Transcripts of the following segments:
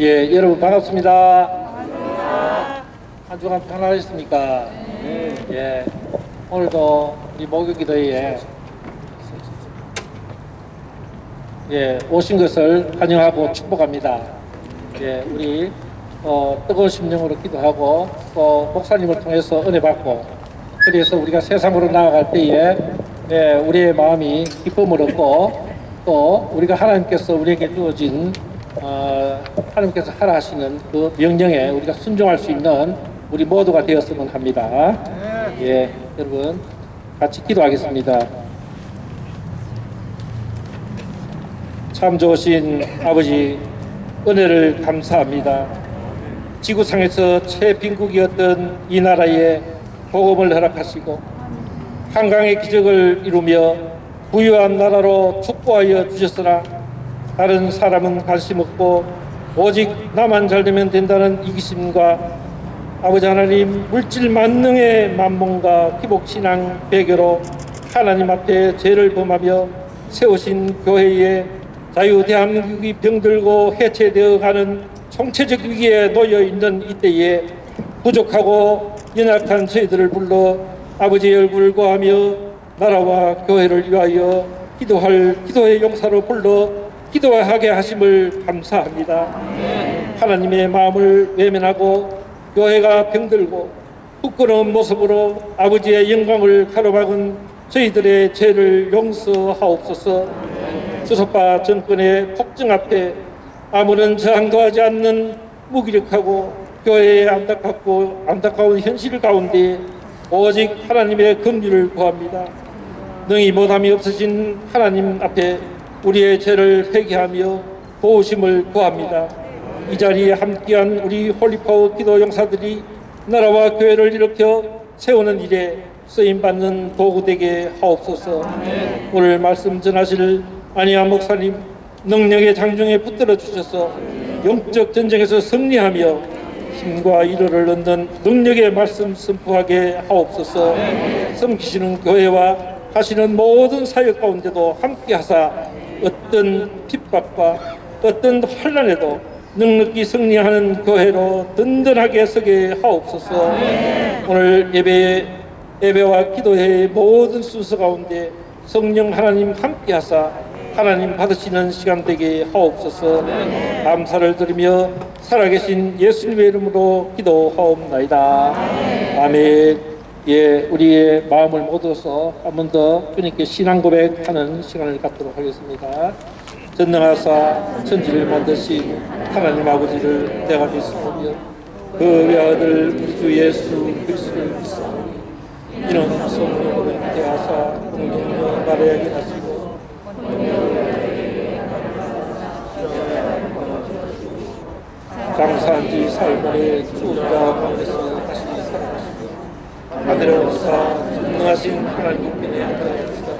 예, 여러분 반갑습니다. 한 주간 편안하셨습니까? 예, 오늘도 우리 목요기도에 예, 오신 것을 환영하고 축복합니다. 예, 우리 어, 뜨거운 심령으로 기도하고 또 목사님을 통해서 은혜 받고 그래서 우리가 세상으로 나아갈 때에 예, 우리의 마음이 기쁨을 얻고 또 우리가 하나님께서 우리에게 주어진 어, 하나님께서 하라 하시는 그 명령에 우리가 순종할 수 있는 우리 모두가 되었으면 합니다. 예, 여러분 같이 기도하겠습니다. 참 좋으신 아버지 은혜를 감사합니다. 지구상에서 최빈국이었던 이 나라에 복음을 허락하시고 한강의 기적을 이루며 부유한 나라로 축복하여 주셨으나 다른 사람은 관심 없고 오직 나만 잘 되면 된다는 이기심과 아버지 하나님 물질 만능의 만몽과 기복신앙 배교로 하나님 앞에 죄를 범하며 세우신 교회에 자유 대한민국이 병들고 해체되어 가는 총체적 위기에 놓여 있는 이때에 부족하고 연약한 저희들을 불러 아버지의 얼굴을 구하며 나라와 교회를 위하여 기도할 기도의 용사로 불러 기도하게 하심을 감사합니다. 하나님의 마음을 외면하고 교회가 병들고 부끄러운 모습으로 아버지의 영광을 가로막은 저희들의 죄를 용서하옵소서. 주석파 정권의 폭정 앞에 아무런 저항도 하지 않는 무기력하고 교회의 안타깝고 안타까운 현실 가운데 오직 하나님의 긍휼을 구합니다. 능히 못함이 없으신 하나님 앞에 우리의 죄를 회개하며 도우심을 구합니다. 이 자리에 함께한 우리 홀리파워 기도 용사들이 나라와 교회를 일으켜 세우는 일에 쓰임 받는 도구 되게 하옵소서. 오늘 말씀 전하실 안희아 목사님 능력의 장중에 붙들어 주셔서 영적 전쟁에서 승리하며 힘과 위로를 얻는 능력의 말씀 선포하게 하옵소서. 섬기시는 교회와 하시는 모든 사역 가운데도 함께 하사 어떤 핍박과 어떤 환란에도 넉넉히 승리하는 교회로 든든하게 서게 하옵소서. 오늘 예배 예배와 기도회의 모든 순서 가운데 성령 하나님 함께 하사 하나님 받으시는 시간 되게 하옵소서. 감사를 드리며 살아계신 예수님의 이름으로 기도하옵나이다. 아멘. 예, 우리의 마음을 모아서 한 번 더 주님께 신앙 고백하는 시간을 갖도록 하겠습니다. 전능하사 천지를 만드신 하나님 아버지를 내가 믿사오며 그 외아들 주 예수 그리스도를 믿사오니 이는 성령으로 대하사 능력으로 말하게 하시고 장사한 지 살벌의 주자 가운데서 다시 살아나시고 하늘에로서 전능하신 하나님께 앉아있으시다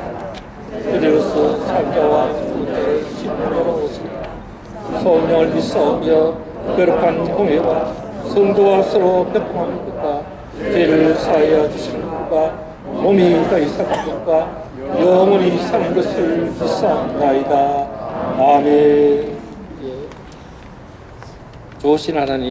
그리로서 살자와 자를 신문으로 오시다 성령을 믿사오며 거룩한 공회와 성도와 서로 교통하는 것과 죄를 사하여 주시는 것과 몸이 다이 사는 것과 영원히 사는 것을 믿사옵나이다. 아멘. 예. 좋으신 하나님